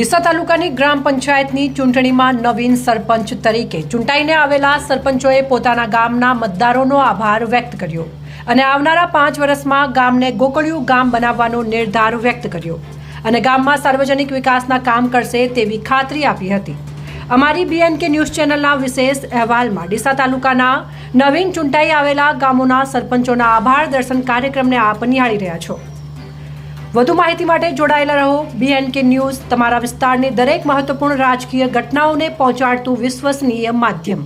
ડીસા તાલુકાની ગ્રામ પંચાયતની ચૂંટણીમાં નવીન સરપંચ તરીકે ચૂંટાઈને આવેલા સરપંચોએ પોતાના ગામના મતદારોનો આભાર વ્યક્ત કર્યો અને આવનારા પાંચ વર્ષમાં ગામને ગોકળિયું ગામ બનાવવાનો નિર્ધાર વ્યક્ત કર્યો અને ગામમાં સાર્વજનિક વિકાસના કામ કરશે તેવી ખાતરી આપી હતી. અમારી બીએનકે ન્યૂઝ ચેનલના વિશેષ અહેવાલમાં ડીસા તાલુકાના નવીન ચૂંટાઈ આવેલા ગામોના સરપંચોના આભાર દર્શન કાર્યક્રમને આપ નિહાળી રહ્યા છો. વધુ માહિતી માટે જોડાયેલા રહો. બીએનકે ન્યૂઝ તમારા વિસ્તારની દરેક મહત્વપૂર્ણ રાજકીય ઘટનાઓને પહોંચાડતું વિશ્વસનીય માધ્યમ.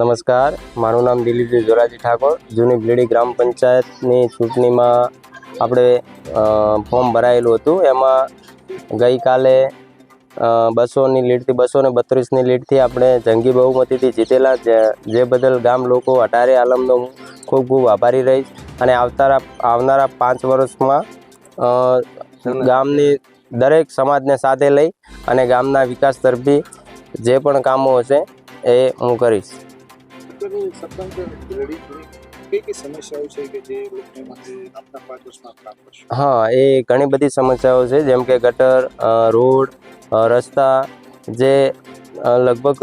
નમસ્કાર, મારું નામ દિલીપજી જોરાજી ઠાકોર. જૂની ભીડી ગ્રામ પંચાયતની ચૂંટણીમાં આપણે ફોર્મ ભરાયેલું હતું. એમાં ગઈકાલે બસોની લીડથી બસો ને બત્રીસની લીડથી આપણે જંગી બહુમતીથી જીતેલા. જે બદલ ગામ લોકો, અટારે આલમનો ખૂબ ખૂબ આભારી રહીશ. અને આવતારા, આવનારા પાંચ વર્ષમાં ગામની દરેક સમાજને સાથે લઈ અને ગામના વિકાસ તરફી જે પણ કામો હશે એ હું કરીશ. હા એ ઘણી બધી સમસ્યાઓ છે. જેમ કે ગટર રોડ રસ્તા જે લગભગ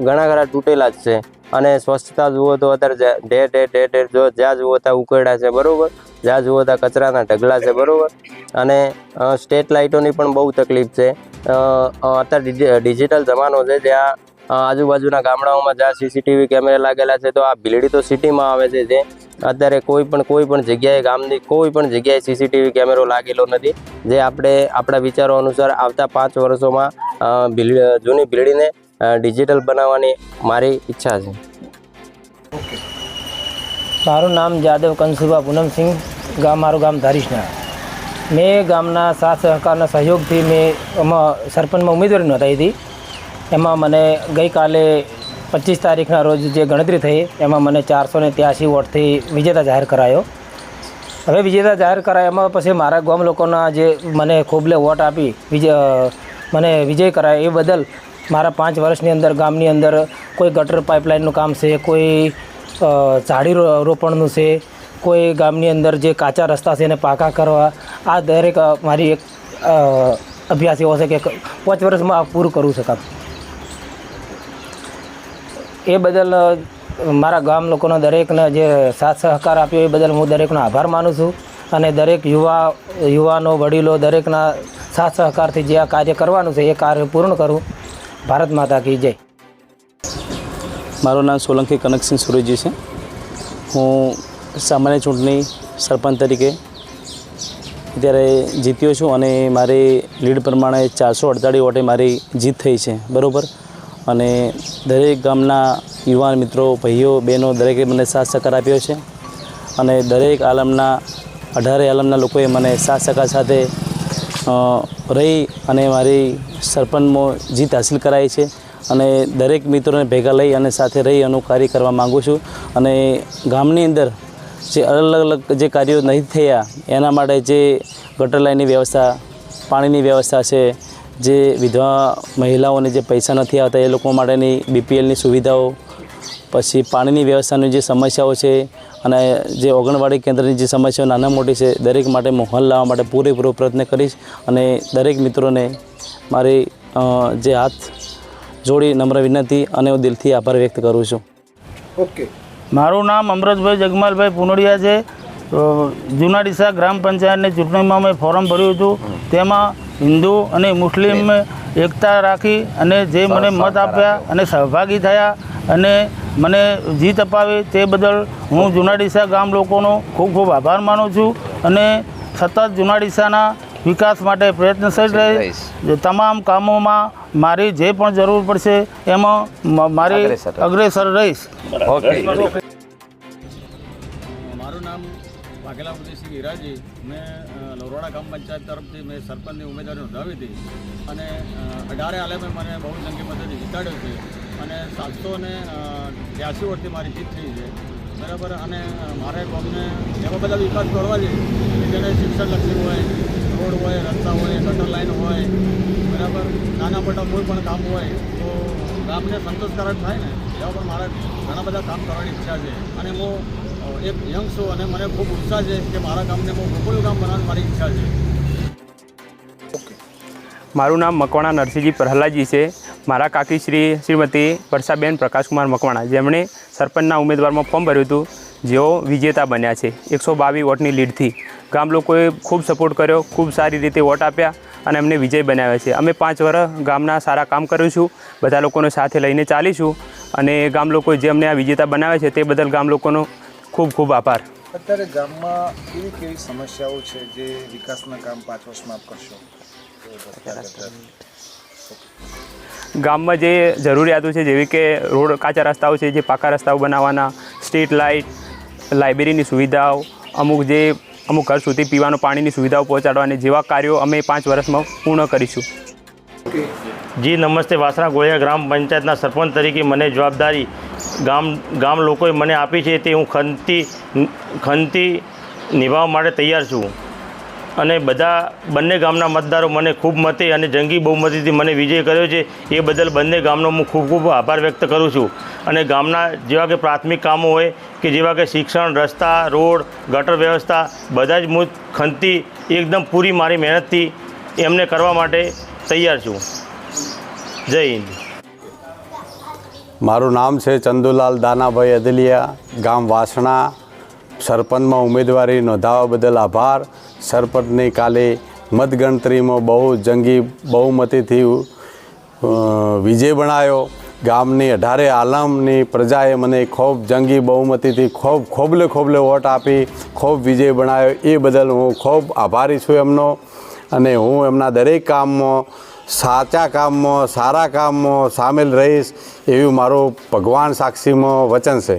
ઘણા ઘણા તૂટેલા જ છે. અને સ્વચ્છતા જુઓ તો અત્યારે ઢેર ઢેર ઢેર ઢેર જો જ્યાં જુઓ ત્યાં ઉકેડા છે, બરાબર? જ્યાં જુઓ ત્યાં કચરાના ઢગલા છે, બરાબર? અને સ્ટેટ લાઇટોની પણ બહુ તકલીફ છે. અત્યારે ડિજિટલ જમાનો છે, જ્યાં આજુબાજુના ગામડાઓમાં જ્યાં સીસીટીવી કેમેરા લાગેલા છે, તો આ ભીલડી તો સિટીમાં આવે છે, જે અત્યારે કોઈ પણ કોઈ પણ જગ્યાએ ગામની કોઈ પણ જગ્યાએ સીસીટીવી કેમેરો લાગેલો નથી, જે આપણે આપણા વિચારો અનુસાર આવતા પાંચ વર્ષોમાં જૂની ભીલડીને ડિજિટલ બનાવવાની મારી ઈચ્છા છે. મારું નામ જાદવ કંસુભા પૂનમસિંહ ગામ, મારું ગામ ધારીશના. મેં ગામના સાથ સહકારના સહયોગથી મેં એમાં સરપંચમાં ઉમેદવારી નોંધાવી હતી. એમાં મને ગઈકાલે પચીસ તારીખના રોજ જે ગણતરી થઈ, એમાં મને ચારસો ને ત્યાસી વોટથી વિજેતા જાહેર કરાયો. હવે વિજેતા જાહેર કરાય એમાં પછી મારા ગામ લોકોના જે મને ખોબલે વોટ આપી, વિજય મને વિજય કરાય એ બદલ મારા પાંચ વર્ષની અંદર ગામની અંદર કોઈ ગટર પાઇપલાઇનનું કામ છે, કોઈ ઝાડી રોપણનું છે, કોઈ ગામની અંદર જે કાચા રસ્તા છે એને પાકા કરવા, આ દરેક મારી એક અભ્યાસ એવો છે કે પાંચ વર્ષમાં આ પૂરું કરું શકાય એ બદલ મારા ગામ લોકોનો દરેકને જે સાથ સહકાર આપ્યો એ બદલ હું દરેકનો આભાર માનું છું અને દરેક યુવા, યુવાનો, વડીલો દરેકના સાથ સહકારથી જે આ કાર્ય કરવાનું છે એ કાર્ય પૂર્ણ કરું. ભારત માતા કી જય. મારું નામ સોલંકી કનકસિંહ સુરેજી છે. હું સામાન્ય ચૂંટણી સરપંચ તરીકે અત્યારે જીત્યો છું અને મારી લીડ પ્રમાણે ચારસો અડતાળીસ વોટે મારી જીત થઈ છે, બરાબર? અને દરેક ગામના યુવાન મિત્રો, ભાઈઓ, બહેનો દરેકે મને સાથ સહકાર આપ્યો છે. અને દરેક આલમના, અઢારે આલમના લોકોએ મને સાથ સહકાર સાથે રહી અને મારી સરપંચમાં જીત હાસિલ કરાઈ છે અને દરેક મિત્રોને ભેગા લઈ અને સાથે રહી એનું કાર્ય કરવા માગું છું. અને ગામની અંદર જે અલગ અલગ જે કાર્યો નહીં થયા, એના માટે જે ગટર લાઇનની વ્યવસ્થા, પાણીની વ્યવસ્થા છે, જે વિધવા મહિલાઓને જે પૈસા નથી આવતા એ લોકો માટેની બીપીએલની સુવિધાઓ, પછી પાણીની વ્યવસ્થાની જે સમસ્યાઓ છે અને જે ઓગણવાડી કેન્દ્રની જે સમસ્યાઓ નાના મોટી છે દરેક માટે મોહલ લાવવા માટે પૂરેપૂરો પ્રયત્ન કરીશ અને દરેક મિત્રોને મારી જે હાથ જોડી નમ્ર વિનંતી અને હું દિલથી આભાર વ્યક્ત કરું છું. ઓકે. મારું નામ અમરતભાઈ જગમાલભાઈ પુનડિયા છે. અ, જૂના ડીસા ગ્રામ પંચાયતની ચૂંટણીમાં મેં ફોર્મ ભર્યું હતું. તેમાં હિન્દુ અને મુસ્લિમ એકતા રાખી અને જે મને મત આપ્યા અને સહભાગી થયા અને મને જીત અપાવી તે બદલ હું જુનાડીસા ગામ લોકોનો ખૂબ ખૂબ આભાર માનું છું અને સતત જુનાડીસાના વિકાસ માટે પ્રયત્નશીલ રહીશ તમામ કામોમાં મારી જે પણ જરૂર પડશે એમાં મારી અગ્રેસર રહીશ. મારું નામ વાઘેલા પ્રદેશી હિરાજી. મેં અ, નરોડા ગ્રામ પંચાયત તરફથી મેં સરપંચની ઉમેદવારી નોંધાવી હતી અને અઢારે આલેમે મને બહુ સંખ્યા મદદથી જીતાડ્યો છે. અને સાતસો ને બ્યાસી વર્ષથી મારી જીત થઈ છે. બરાબર? અને મારે ગામને એવા બધા વિકાસ કરવા છે કે જેને શિક્ષણલક્ષી હોય, રોડ હોય, રસ્તા હોય, ગટર લાઈન હોય, બરાબર? નાના મોટા કોઈ પણ કામ હોય, તો ગામને સંતોષકારક થાય ને, એવા પણ મારે ઘણા બધા કામ કરવાની ઈચ્છા છે. અને હું એક યંગ છું અને મને ખૂબ ઉત્સાહ છે કે મારા ગામને હું ગોકુળ ગામ બનાવવાની મારી ઈચ્છા છે. મારું નામ મકવાણા નરસિંહજી પ્રહલાદજી છે. મારા કાકી શ્રી શ્રીમતી વર્ષાબેન પ્રકાશકુમાર મકવાણા જેમણે સરપંચના ઉમેદવારમાં ફોર્મ ભર્યું હતું જેઓ વિજેતા બન્યા છે. એકસો બાવીસ વોટની લીડથી. ગામ લોકોએ ખૂબ સપોર્ટ કર્યો ખૂબ સારી રીતે વોટ આપ્યા અને એમને વિજય બનાવ્યા છે. અમે પાંચ વર્ષ ગામના સારા કામ કરીશું બધા લોકોને સાથે લઈને ચાલીશું અને ગામ લોકોએ જે અમને આ વિજેતા બનાવ્યા છે તે બદલ ગામ લોકોનો ખૂબ ખૂબ આભાર. અત્યારે ગામમાં કેવી કેવી સમસ્યાઓ છે જે વિકાસના કામ પાંચ વર્ષમાં આપ કરશો. ગામમાં જે જરૂરિયાતો છે, જેવી કે રોડ કાચા રસ્તાઓ છે, જે પાકા રસ્તાઓ બનાવવાના, સ્ટ્રીટ લાઇટ, લાઇબ્રેરીની સુવિધાઓ, અમુક જે અમુક ઘર સુધી પીવાનું પાણીની સુવિધાઓ પહોંચાડવાની જેવા કાર્યો અમે પાંચ વર્ષમાં પૂર્ણ કરીશું. જી, નમસ્તે. વાસણા ગોળિયા ગ્રામ પંચાયતના સરપંચ તરીકે મને જવાબદારી ગામ ગામ લોકોએ મને આપી છે તે હું ખનતી ખંતી નિભાવવા માટે તૈયાર છું. અને બધા બંને ગામના મતદારો મને ખૂબ મતે અને જંગી બહુમતીથી મને વિજય કર્યો છે. એ બદલ બંને ગામનો હું ખૂબ ખૂબ આભાર વ્યક્ત કરું છું. અને ગામના જેવા કે પ્રાથમિક કામો હોય કે જેવા કે શિક્ષણ, રસ્તા, રોડ, ગટર વ્યવસ્થા, બધા જ હું ખંતી એકદમ પૂરી મારી મહેનતથી એમને કરવા માટે તૈયાર છું. જય હિન્દ. મારું નામ છે ચંદુલાલ દાનાભાઈ અદલિયા, ગામ વાસણા સરપંચમાં ઉમેદવારી નોંધાવવા બદલ આભાર. સરપંચની કાલે મતગણતરીમાં બહુ જંગી, બહુમતીથી વિજય બનાવ્યો ગામની અઢારે આલમની પ્રજાએ મને ખૂબ જંગી, બહુમતીથી ખૂબ ખોબલે ખોબલે વોટ આપી, ખૂબ વિજય બનાવ્યો એ બદલ હું ખૂબ આભારી છું એમનો. અને હું એમના દરેક કામમાં, સાચા કામમાં, સારા કામમાં સામેલ રહીશ એવું મારું ભગવાન સાક્ષીમાં વચન છે.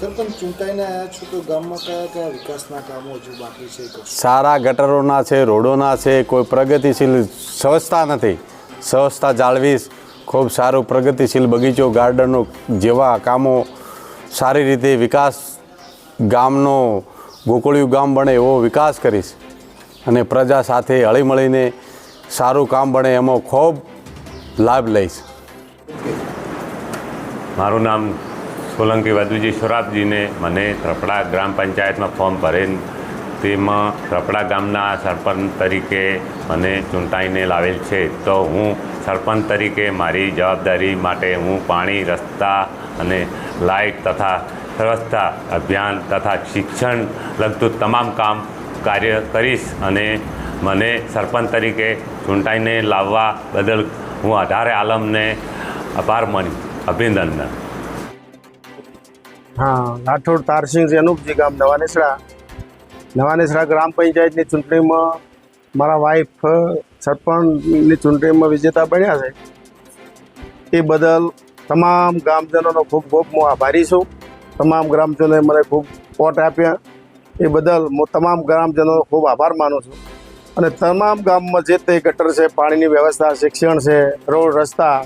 સરપંચ ચૂંટાઈને આવ્યા છો તો ગામમાં કયા કયા વિકાસના કામો હજુ બાકી છે? સારા ગટરોના છે રોડોના છે કોઈ પ્રગતિશીલ સંસ્થા નથી. સંસ્થા જાળવીશ. ખૂબ સારું પ્રગતિશીલ બગીચો ગાર્ડનો જેવા કામો સારી રીતે વિકાસ ગામનો ગોકુળિયું ગામ બને એવો વિકાસ કરીશ. અને પ્રજા સાથે હળીમળીને સારું કામ બને એમાં ખૂબ લાભ લઈશ. મારું નામ સોલંકી વધુજી સોરાબજીને મને ત્રપડા ગ્રામ પંચાયતમાં ફોર્મ ભરેલ તેમાં ત્રપડા ગામના સરપંચ તરીકે મને ચૂંટાઈને લાવેલ છે. તો હું સરપંચ તરીકે મારી જવાબદારી માટે હું પાણી, રસ્તા અને લાઇટ તથા સ્વચ્છતા અભિયાન તથા શિક્ષણ લગતું તમામ કામ કાર્ય કરીશ અને મને સરપંચ તરીકે ચૂંટાઈને લાવવા બદલ હું અઢારે આલમને આભાર માની અભિનંદન. હા રાઠોડ તારસિંહ અનુપજી ગામ નવા નેસડા ગ્રામ પંચાયતની ચૂંટણીમાં મારા વાઈફ સરપંચની ચૂંટણીમાં વિજેતા બન્યા છે. એ બદલ તમામ ગામજનોનો ખૂબ ખૂબ હું આભારી છું. તમામ ગ્રામજનોએ મને ખૂબ વોટ આપ્યા. એ બદલ હું તમામ ગ્રામજનોનો ખૂબ આભાર માનું છું. અને તમામ ગામમાં જે તે ગટર છે, પાણીની વ્યવસ્થા, શિક્ષણ છે, રોડ રસ્તા,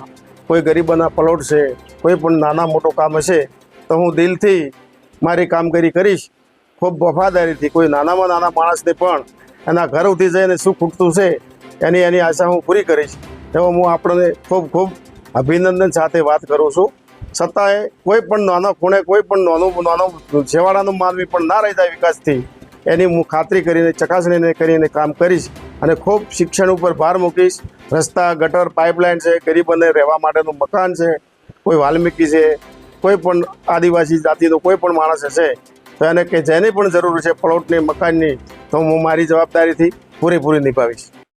કોઈ ગરીબોના પ્લોટ છે, કોઈ પણ નાના મોટું કામ હશે તો હું દિલથી મારી કામગીરી કરીશ. ખૂબ વફાદારીથી, કોઈ નાનામાં નાના માણસને પણ એના ઘર ઉઠી જઈને શું ખૂટતું છે, એની એની આશા હું પૂરી કરીશ. એવો હું આપણને ખૂબ ખૂબ અભિનંદન સાથે વાત કરું છું. છતાંય કોઈ પણ નાના ખૂણે, કોઈ પણ નાનું નાનું છેવાડાનું માનવી પણ ના રહી જાય વિકાસથી એની હું ખાતરી કરીને, ચકાસણીને કરીને કામ કરીશ અને ખૂબ શિક્ષણ ઉપર ભાર મૂકીશ. રસ્તા, ગટર, પાઇપલાઇન છે ગરીબોને રહેવા માટેનું મકાન છે, કોઈ વાલ્મીકી છે કોઈ પણ આદિવાસી જાતિનો કોઈ પણ માણસ હશે તો એને કે જેની પણ જરૂર છે, પ્લોટની, મકાનની, તો હું મારી જવાબદારીથી પૂરેપૂરી નિભાવીશ.